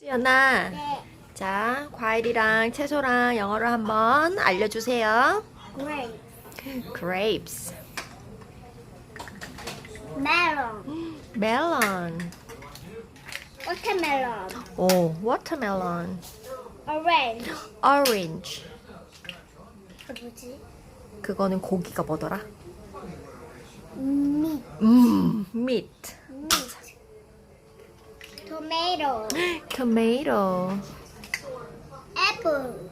수연아, 네. 자, 과일이랑 채소랑 영어로 한번 알려주세요. Grape. grapes, Melon. melon, Watermelon. 오, watermelon, Orange. orange. 그 뭐지? 그거는 고기가 뭐더라? Meat. 음, Meat. Tomato. tomato, Apple.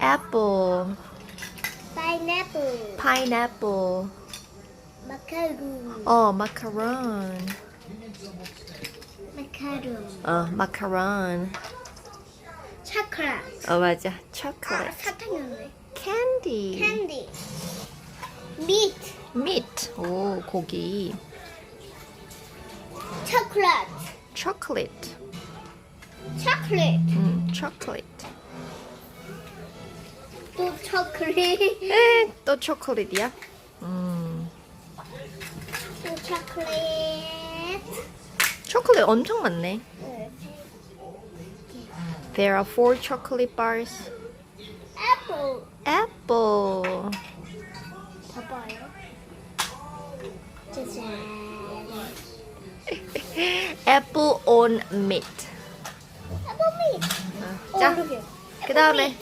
apple, Pineapple. pineapple, Macaroon. 어, macaron, Macaroon. 어, macaron. Chocolate. 어, 맞아, 아, chocolate, 사탕이었네. candy, Candy. Meat. meat, 오, 고기, Chocolate. chocolate, Chocolate. 음, chocolate. 또 chocolate. 에, 또 초콜릿이야? 음, 또 chocolate. 초콜릿 엄청 많네. 네. There are four chocolate bars. Apple. Apple. Apple on meat. Apple meat. 어, 자, 이렇게. 그 다음에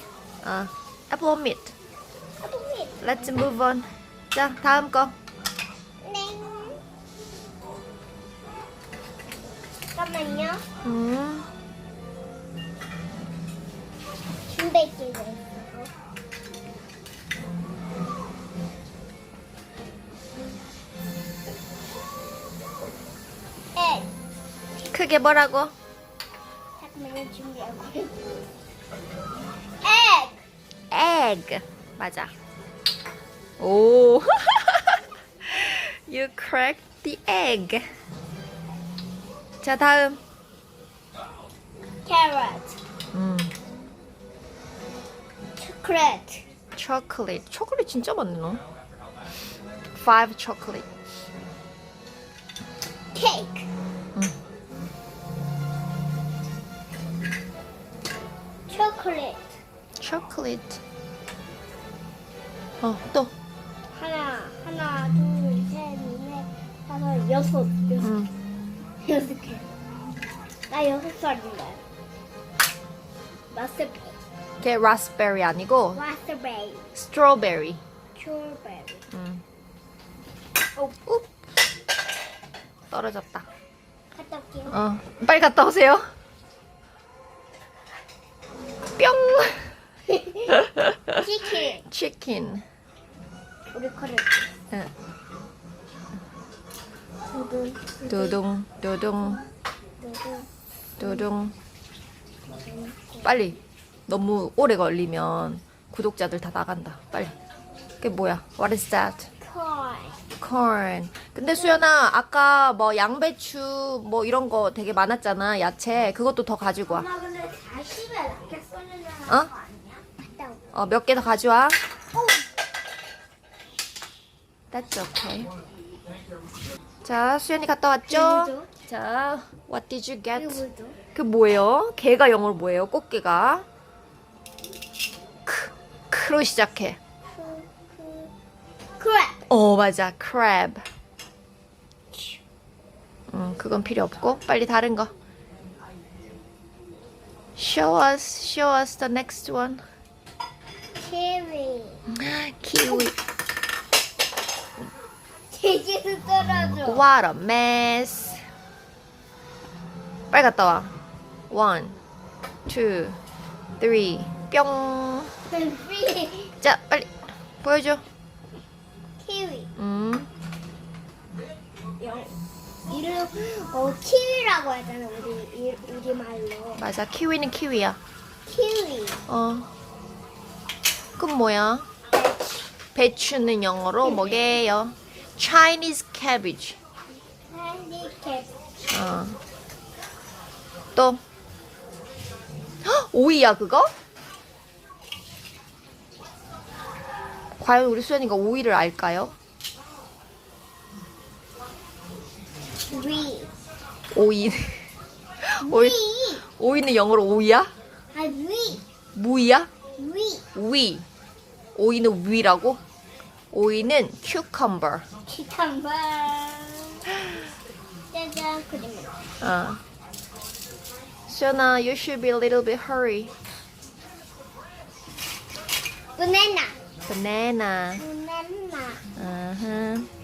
어, apple on meat. Apple meat. Let's move on. 자, 다음 거. 네. 잠깐만요. 음, 준비기가 있 크게 뭐라고? 잠깐만요. 준비하고. egg. Egg. 맞아. 오. you cracked the egg. 자, 다음. carrot. 음, chocolate. 초콜릿. 초콜릿 진짜 많네, 너. Five chocolate. cake. Chocolate. 초콜릿. 어, 또. 하나, 하나, 둘, 셋, 넷, 다섯, 여섯, 여섯, 음. 여섯 개. 나 여섯 살인데. 마스베리, 걔 라스베리 아니고 마스베리, 스트로베리. 츄베리. 음. 어, 욱. 떨어졌다. 갔다 올게요. 어, 빨리 갔다 오세요. 뿅. 치킨. 치킨. 우리 커를. 응. 두둥, 두둥. 두둥. 빨리. 너무 오래 걸리면 구독자들 다 나간다. 빨리. 그게 뭐야? What is that? 콜. corn. 근데 수연아, 아까 뭐 양배추 뭐 이런 거 되게 많았잖아. 야채. 그것도 더 가지고 와. 엄마 근데 40에 낮게 쏘는 어? 어, 몇 개 더 가져와. 오! That's okay. 자, 수연이 갔다 왔죠? 자, what did you get? 그 뭐예요? 개가 영어로 뭐예요? 꽃게가. 크, 크로 시작해. 크랩. 어, 맞아. crab. 음, 그건 필요 없고 빨리 다른 거. Show us, show us the next one. 키위. 키위. 제주도 떨어져. What a mess. 빨리 갔다 와. One, two, three. 뿅. 키위. 자, 빨리 보여줘. 키위. 이름 어 키위라고 하잖아 우리 이- 우리 말로. 맞아. 키위는 키위야. 키위. 어. 그럼 뭐야? 배추는 영어로 뭐게요? Chinese cabbage. 핸디캡. 어. 또 헉, 오이야 그거? 과연 우리 수연이가 오이를 알까요? 위. 오이 오이, 위. 오이는 영어로 오이야? 아, 위. 무이야? 위. 위. 오이는 위라고? 오이는 cucumber. 키칸바. 짜잔, 그림. 어. 시연아, you should be a little bit hurry. 바나나. Banana. 바나나. Uh-huh.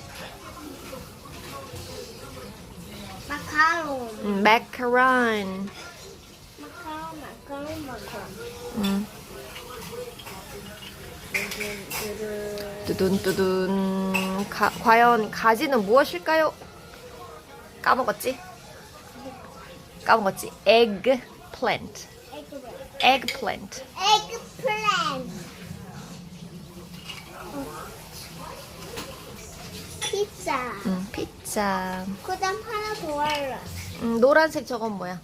마카롱. Macaron. 마카롱, 마카롱, 마카롱. 음. 두둔두둔. 가, 과연 가지는 무엇일까요? 까먹었지? 까먹었지? Eggplant. 에그플랜트. Eggplant. 에그플랜트. 피자. 음, 피자. 그다음 하나 더 할래. 음, 노란색 저건 뭐야?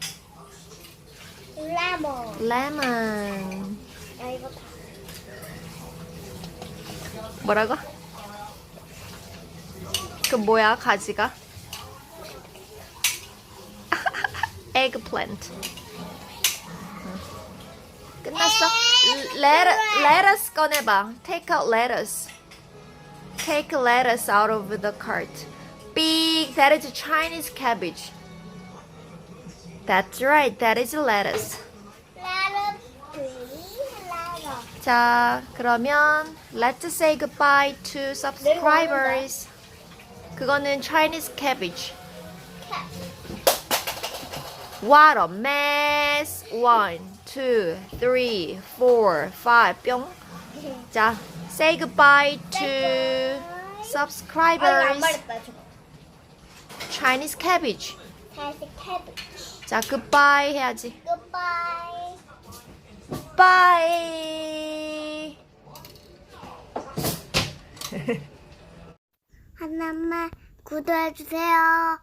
레몬. 레몬. 야 이거 다. 뭐라고? 그 뭐야 가지가? 응. 끝났어? Let, lettuce 꺼내봐. Take out lettuce. Take lettuce out of the cart. Big, that is Chinese cabbage. That's right, that is lettuce. 레몬 please. 레몬. 자, 그러면 let's say goodbye to subscribers. 그거는 Chinese cabbage. What a mess. One, two, three, four, five. 뿅. 자, say goodbye to 아, 이거 안 subscribers. Chinese cabbage. 다시 캐비치. 자, goodbye 해야지. Goodbye. Bye. 하나만 구독해주세요.